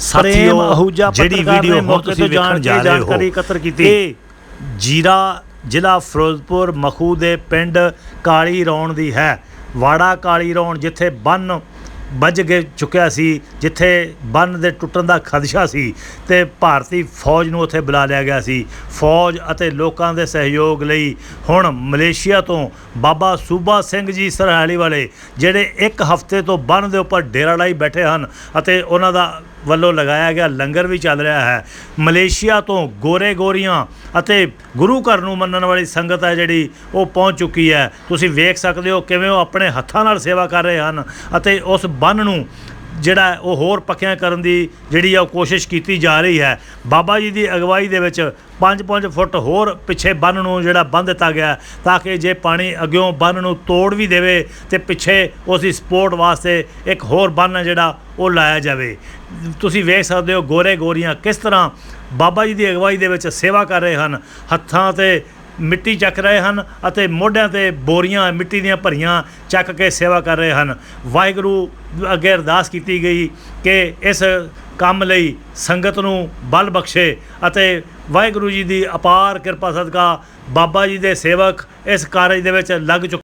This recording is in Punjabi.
ਸਾਥੀਓ ਜਿਹੜੀ ਵੀਡੀਓ ਹੁਣ ਤੁਸੀਂ ਵੇਖਣ ਜਾ ਰਹੇ ਹੋ ਜਾਣਕਾਰੀ ਇਕੱਤਰ ਕੀਤੀ। ਇਹ ਜੀਰਾ ਜ਼ਿਲ੍ਹਾ ਫਿਰੋਜ਼ਪੁਰ ਮਖੂ ਦੇ ਪਿੰਡ ਕਾਲੀ ਰੌਣ ਦੀ ਹੈ ਵਾੜਾ ਕਾਲੀ ਰੌਣ ਜਿੱਥੇ ਬੰਨ ਵੱਜ ਕੇ ਚੁੱਕਿਆ ਸੀ ਜਿੱਥੇ ਬੰਨ ਦੇ ਟੁੱਟਣ ਦਾ ਖਦਸ਼ਾ ਸੀ ਤੇ ਭਾਰਤੀ ਫੌਜ ਨੂੰ ਉੱਥੇ ਬੁਲਾ ਲਿਆ ਗਿਆ ਸੀ ਫੌਜ ਅਤੇ ਲੋਕਾਂ ਦੇ ਸਹਿਯੋਗ ਲਈ ਹੁਣ ਮਲੇਸ਼ੀਆ ਤੋਂ ਬਾਬਾ ਸੂਬਾ ਸਿੰਘ ਜੀ ਸਰਹਾਲੀ ਵਾਲੇ ਜਿਹੜੇ ਇੱਕ ਹਫ਼ਤੇ ਤੋਂ ਬੰਨ ਦੇ ਉੱਪਰ ਡੇਰਾ ਲਾਈ ਬੈਠੇ ਹਨ ਅਤੇ ਉਹਨਾਂ ਦਾ ਵੱਲੋਂ ਲਗਾਇਆ ਗਿਆ ਲੰਗਰ ਵੀ ਚੱਲ ਰਿਹਾ ਹੈ। ਮਲੇਸ਼ੀਆ ਤੋਂ ਗੋਰੇ ਗੋਰੀਆਂ ਅਤੇ ਗੁਰੂ ਘਰ ਨੂੰ ਮੰਨਣ ਵਾਲੀ ਸੰਗਤ ਹੈ ਜਿਹੜੀ ਉਹ ਪਹੁੰਚ ਚੁੱਕੀ ਹੈ। ਤੁਸੀਂ ਵੇਖ ਸਕਦੇ ਹੋ ਕਿਵੇਂ ਉਹ ਆਪਣੇ ਹੱਥਾਂ ਨਾਲ ਸੇਵਾ ਕਰ ਰਹੇ ਹਨ ਅਤੇ ਉਸ ਬੰਨ ਨੂੰ ਜਿਹੜਾ ਉਹ ਹੋਰ ਪੱਕਿਆਂ ਕਰਨ ਦੀ ਜਿਹੜੀ ਆ ਉਹ ਕੋਸ਼ਿਸ਼ ਕੀਤੀ ਜਾ ਰਹੀ ਹੈ। ਬਾਬਾ ਜੀ ਦੀ ਅਗਵਾਈ ਦੇ ਵਿੱਚ 5-5 ਫੁੱਟ ਹੋਰ ਪਿੱਛੇ ਬੰਨ ਨੂੰ ਜਿਹੜਾ ਬੰਨ ਦਿੱਤਾ ਗਿਆ ਤਾਂ ਕਿ ਜੇ ਪਾਣੀ ਅੱਗਿਓਂ ਬੰਨ ਨੂੰ ਤੋੜ ਵੀ ਦੇਵੇ ਤੇ ਪਿੱਛੇ ਉਸ ਦੀ ਸਪੋਰਟ ਵਾਸਤੇ ਇੱਕ ਹੋਰ ਬੰਨ ਹੈ ਜਿਹੜਾ ਉਹ ਲਾਇਆ ਜਾਵੇ। ਤੁਸੀਂ ਵੇਖ ਸਕਦੇ ਹੋ ਗੋਰੇ ਗੋਰੀਆਂ ਕਿਸ ਤਰ੍ਹਾਂ ਬਾਬਾ ਜੀ ਦੀ ਅਗਵਾਈ ਦੇ ਵਿੱਚ ਸੇਵਾ ਕਰ ਰਹੇ ਹਨ। ਹੱਥਾਂ ਤੇ ਮਿੱਟੀ ਚੱਕ ਰਹੇ ਹਨ ਅਤੇ ਮੋਢਿਆਂ ਤੇ ਬੋਰੀਆਂ ਮਿੱਟੀ ਦੀਆਂ ਭਰੀਆਂ ਚੱਕ ਕੇ ਸੇਵਾ ਕਰ ਰਹੇ ਹਨ। ਵਾਹਿਗੁਰੂ ਅੱਗੇ ਅਰਦਾਸ ਕੀਤੀ ਗਈ ਕਿ ਇਸ ਕੰਮ ਲਈ ਸੰਗਤ ਨੂੰ ਬਲ ਬਖਸ਼ੇ ਅਤੇ ਵਾਹਿਗੁਰੂ ਜੀ ਦੀ ਅਪਾਰ ਕਿਰਪਾ ਸਦਕਾ ਬਾਬਾ ਜੀ ਦੇ ਸੇਵਕ ਇਸ ਕਾਰਜ ਦੇ ਵਿੱਚ ਲੱਗ ਚੁੱਕੇ